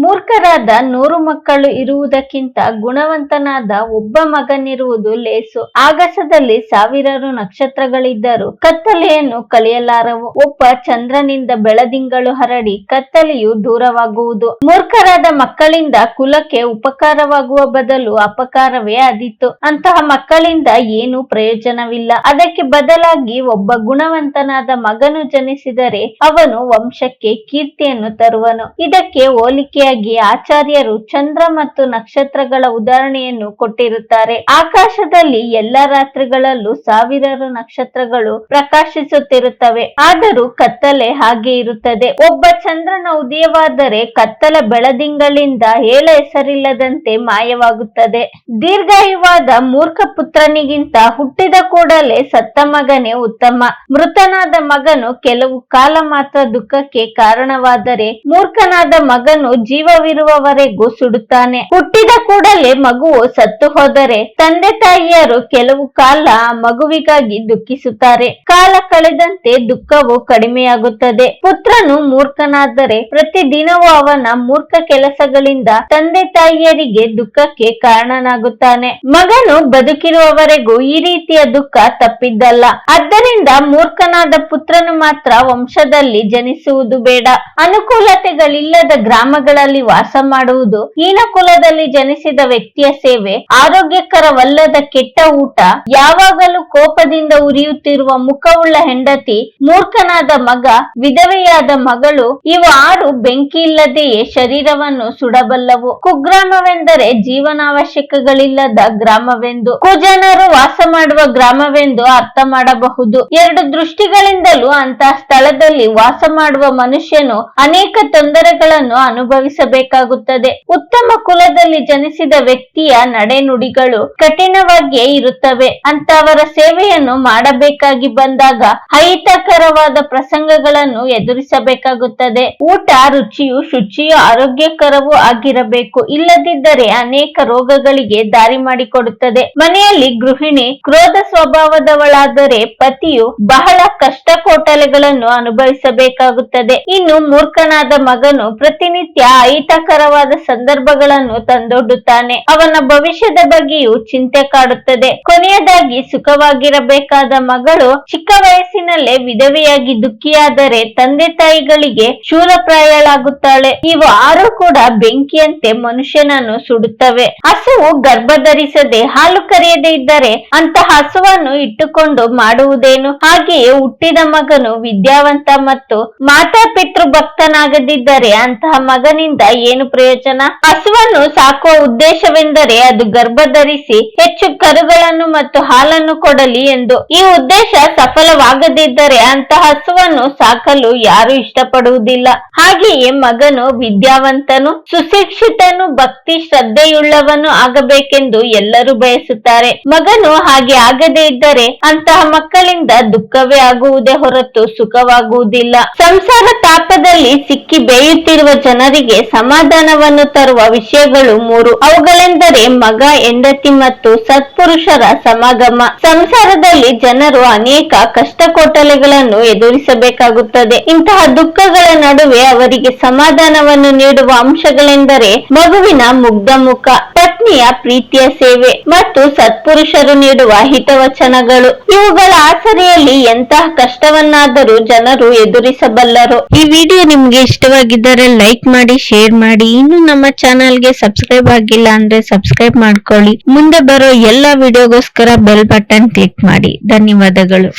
ಮೂರ್ಖರಾದ ನೂರು ಮಕ್ಕಳು ಇರುವುದಕ್ಕಿಂತ ಗುಣವಂತನಾದ ಒಬ್ಬ ಮಗನಿರುವುದು ಲೇಸು. ಆಗಸದಲ್ಲಿ ಸಾವಿರಾರು ನಕ್ಷತ್ರಗಳಿದ್ದರೂ ಕತ್ತಲೆಯನ್ನು ಕಲಿಯಲಾರವು ಒಬ್ಬ ಚಂದ್ರನಿಂದ ಬೆಳದಿಂಗಳು ಹರಡಿ ಕತ್ತಲೆಯು ದೂರವಾಗುವುದು. ಮೂರ್ಖರಾದ ಮಕ್ಕಳಿಂದ ಕುಲಕ್ಕೆ ಉಪಕಾರವಾಗುವ ಬದಲು ಅಪಕಾರವೇ ಆದಿತ್ತು ಅಂತಹ ಮಕ್ಕಳಿಂದ ಏನು ಪ್ರಯೋಜನವಿಲ್ಲ. ಅದಕ್ಕೆ ಬದಲಾಗಿ ಒಬ್ಬ ಗುಣವಂತನಾದ ಮಗನು ಜನಿಸಿದರೆ ಅವನು ವಂಶಕ್ಕೆ ಕೀರ್ತಿಯನ್ನು ತರುವನು. ಇದಕ್ಕೆ ಹೋಲಿಕೆಯಾಗಿ ಆಚಾರ್ಯರು ಚಂದ್ರ ಮತ್ತು ನಕ್ಷತ್ರಗಳ ಉದಾಹರಣೆಯನ್ನು ಕೊಟ್ಟಿರುತ್ತಾರೆ. ಆಕಾಶದಲ್ಲಿ ಎಲ್ಲ ರಾತ್ರಿಗಳಲ್ಲೂ ಸಾವಿರಾರು ನಕ್ಷತ್ರಗಳು ಪ್ರಕಾಶಿಸುತ್ತಿರುತ್ತವೆ. ಆದರೂ ಕತ್ತಲೆ ಹಾಗೆ ಇರುತ್ತದೆ. ಒಬ್ಬ ಚಂದ್ರನ ಉದಯವಾದರೆ ಕತ್ತಲ ಬೆಳದಿಂಗಳಿಂದ ಹೇಳ ಹೆಸರಿಲ್ಲದಂತೆ ಮಾಯವಾಗುತ್ತದೆ. ದೀರ್ಘಾಯುವಾದ ಮೂರ್ಖ ಪುತ್ರನಿಗಿಂತ ಹುಟ್ಟಿದ ಕೂಡಲೇ ಸತ್ತ ಮಗನೇ ಉತ್ತಮ. ಮೃತನಾದ ಮಗನು ಕೆಲವು ಕಾಲ ಮಾತ್ರ ದುಃಖಕ್ಕೆ ಕಾರಣವಾದರೆ ಮೂರ್ಖನಾದ ಮಗನು ಜೀವವಿರುವವರೆಗೂ ಸುಡುತ್ತಾನೆ. ಹುಟ್ಟಿದ ಕೂಡಲೇ ಮಗುವು ಸತ್ತು ಹೋದರೆ ತಂದೆ ತಾಯಿಯರು ಕೆಲವು ಕಾಲ ಮಗುವಿಗಾಗಿ ದುಃಖಿಸುತ್ತಾರೆ. ಕಾಲ ಕಳೆದಂತೆ ದುಃಖವು ಕಡಿಮೆಯಾಗುತ್ತದೆ. ಪುತ್ರನು ಮೂರ್ಖನಾದರೆ ಪ್ರತಿದಿನವೂ ಅವನ ಮೂರ್ಖ ಕೆಲಸಗಳಿಂದ ತಂದೆ ತಾಯಿಯರಿಗೆ ದುಃಖಕ್ಕೆ ಕಾರಣನಾಗುತ್ತಾನೆ. ಮಗನು ಬದುಕಿರುವವರೆಗೂ ಈ ರೀತಿಯ ದುಃಖ ತಪ್ಪಿದ್ದಲ್ಲ. ಆದ್ದರಿಂದ ಮೂರ್ಖನಾದ ಪುತ್ರನು ಮಾತ್ರ ವಂಶದಲ್ಲಿ ಜನಿಸುವುದು ಬೇಡ. ಅನುಕೂಲತೆಗಳಿಲ್ಲದ ಗ್ರಾಮಗಳಲ್ಲಿ ವಾಸ ಮಾಡುವುದು ಹೀನ ಕುಲದಲ್ಲಿ ಜನಿಸಿದ ವ್ಯಕ್ತಿಯ ಸೇವೆ. ಆರೋಗ್ಯಕರವಲ್ಲದ ಕೆಟ್ಟ ಊಟ, ಯಾವಾಗಲೂ ಕೋಪದಿಂದ ಉರಿಯುತ್ತಿರುವ ಮುಖವುಳ್ಳ ಹೆಂಡತಿ, ಮೂರ್ಖನಾದ ಮಗ, ವಿಧವೆಯಾದ ಮಗಳು, ಇವು ಆರು ಬೆಂಕಿ ಇಲ್ಲದೆಯೇ ಶರೀರವನ್ನು ಸುಡಬಲ್ಲವು. ಕುಗ್ರಾಮವೆಂದರೆ ಜೀವನಾವಶ್ಯಕಗಳಿಲ್ಲದ ಗ್ರಾಮವೆಂದು. ಕುಜನರು ವಾಸ ಮಾಡುವ ಗ್ರಾಮವೆಂದು ಅರ್ಥ ಮಾಡಬಹುದು. ಎರಡು ದೃಷ್ಟಿಗಳಿಂದಲೂ ಅಂತಹ ಸ್ಥಳದಲ್ಲಿ ವಾಸ ಮಾಡುವ ಮನುಷ್ಯನು ಅನೇಕ ತೊಂದರೆಗಳನ್ನು ಅನುಭವಿಸಬೇಕಾಗುತ್ತದೆ ಉತ್ತಮ ಕುಲದಲ್ಲಿ ಜನಿಸಿದ ವ್ಯಕ್ತಿಯ ನಡೆನುಡಿಗಳು ಕಠಿಣವಾಗಿಯೇ ಇರುತ್ತವೆ. ಅಂತವರ ಸೇವೆಯನ್ನು ಮಾಡಬೇಕಾಗಿ ಬಂದಾಗ ಅಹಿತಕರವಾದ ಪ್ರಸಂಗಗಳನ್ನು ಎದುರಿಸಬೇಕಾಗುತ್ತದೆ. ಊಟ ರುಚಿಯು ಶುಚಿಯು ಆರೋಗ್ಯಕರವೂ ಆಗಿರಬೇಕು. ಇಲ್ಲದಿದ್ದರೆ ಅನೇಕ ರೋಗಗಳಿಗೆ ದಾರಿ ಮಾಡಿಕೊಡುತ್ತದೆ. ಮನೆಯಲ್ಲಿ ಗೃಹಿಣಿ ಕ್ರೋಧ ಸ್ವಭಾವದವಳಾದರೆ ಪತಿಯು ಬಹಳ ಕಷ್ಟ ಕೋಟಲೆಗಳನ್ನು ಅನುಭವಿಸಬೇಕಾಗುತ್ತದೆ. ಇನ್ನು ಮೂರ್ಖನಾದ ಮಗನು ಪ್ರತಿನಿತ್ಯ ಅಹಿತಕರವಾದ ಸಂದರ್ಭಗಳನ್ನು ತಂದೊಡ್ಡುತ್ತಾನೆ. ಅವನ ಭವಿಷ್ಯದ ಬಗ್ಗೆಯೂ ಚಿಂತೆ ಕಾಡುತ್ತದೆ. ಕೊನೆಯದಾಗಿ ಸುಖವಾಗಿರಬೇಕಾದ ಮಗಳು ಚಿಕ್ಕ ವಯಸ್ಸಿನಲ್ಲೇ ವಿಧವೆಯಾಗಿ ದುಃಖಿಯಾದರೆ ತಂದೆ ತಾಯಿಗಳಿಗೆ ಶೂಲಪ್ರಾಯಳಾಗುತ್ತಾಳೆ ಇವು ಆರು ಕೂಡ ಬೆಂಕಿಯಂತೆ ಮನುಷ್ಯನನ್ನು ಸುಡುತ್ತವೆ. ಹಸುವು ಗರ್ಭ ಧರಿಸದೆ ಹಾಲು ಕರೆಯದೇ ಇದ್ದರೆ ಅಂತಹ ಹಸುವನ್ನು ಇಟ್ಟುಕೊಂಡು ಮಾಡುವುದೇನು? ಹಾಗೆಯೇ ಹುಟ್ಟಿದ ಮಗನು ವಿದ್ಯಾವಂತ ಮತ್ತು ಮಾತಾಪಿತೃ ಭಕ್ತನಾಗದಿದ್ದರೆ ಅಂತಹ ಮಗನಿಂದ ಏನು ಪ್ರಯೋಜನ? ಹಸುವನ್ನು ಸಾಕುವ ಉದ್ದೇಶವೆಂದರೆ ಅದು ಗರ್ಭ ಧರಿಸಿ ಹೆಚ್ಚು ಕರುಗಳನ್ನು ಮತ್ತು ಹಾಲನ್ನು ಕೊಡಲಿ ಎಂದು. ಈ ಉದ್ದೇಶ ಸಫಲವಾಗದಿದ್ದರೆ ಅಂತಹ ಹಸುವನ್ನು ಸಾಕಲು ಯಾರು ಇಷ್ಟಪಡುವುದಿಲ್ಲ. ಹಾಗೆಯೇ ಮಗನು ವಿದ್ಯಾವಂತನು, ಸುಶಿಕ್ಷಿತನು, ಭಕ್ತಿ ಶ್ರದ್ಧೆಯುಳ್ಳವನು ಆಗಬೇಕೆಂದು ಎಲ್ಲರೂ ಬಯಸುತ್ತಾರೆ. ಮಗನು ಹಾಗೆ ಆಗದೇ ಇದ್ದರೆ ಅಂತಹ ಮಕ್ಕಳಿಂದ ದುಃಖವೇ ಆಗುವುದೇ ಹೊರತು ಸುಖವಾಗುವುದಿಲ್ಲ. ಸಂಸಾರ ತಾಪದಲ್ಲಿ ಸಿಕ್ಕಿ ಬೇಯುತ್ತಿರುವ ಜನರಿಗೆ ಸಮಾಧಾನವನ್ನು ತರುವ ವಿಷಯಗಳು ಮೂರು. ಅವುಗಳೆಂದರೆ ಮಗ, ಹೆಂಡತಿ ಮತ್ತು ಸತ್ಪುರುಷರ ಸಮಾಗಮ. ಸಂಸಾರದಲ್ಲಿ ಜನರು ಅನೇಕ ಕಷ್ಟ ಕೋಟಲೆಗಳನ್ನು ಎದುರಿಸಬೇಕಾಗುತ್ತದೆ. ಇಂತಹ ದುಃಖಗಳ ನಡುವೆ ಅವರಿಗೆ ಸಮಾಧಾನವನ್ನು ನೀಡುವ ಅಂಶಗಳೆಂದರೆ ಮಗುವಿನ ಮುಗ್ಧ ಮುಖ ಪತ್ನಿಯ ಪ್ರೀತಿಯ ಸೇವೆ ಮತ್ತು ಸತ್ಪುರುಷರು ನೀಡುವ ಹಿತವಚನಗಳು. ಇವುಗಳ ಆಸರೆಯಲ್ಲಿ ಎಂತಹ ಕಷ್ಟವನ್ನಾದರೂ ಜನರು ಎದುರಿಸಬಲ್ಲರು. ಈ ವಿಡಿಯೋ ನಿಮ್ಗೆ ಇಷ್ಟವಾಗಿದ್ದರೆ ಲೈಕ್ ಮಾಡಿ, ಶೇರ್ ಮಾಡಿ. ಇನ್ನು ನಮ್ಮ ಚಾನಲ್ಗೆ ಸಬ್ಸ್ಕ್ರೈಬ್ ಆಗಿಲ್ಲ ಅಂದ್ರೆ ಸಬ್ಸ್ಕ್ರೈಬ್ ಮಾಡ್ಕೊಳ್ಳಿ. ಮುಂದೆ ಬರೋ ಎಲ್ಲಾ ವಿಡಿಯೋಗೋಸ್ಕರ ಬೆಲ್ ಬಟನ್ ಕ್ಲಿಕ್ ಮಾಡಿ. ಧನ್ಯವಾದಗಳು.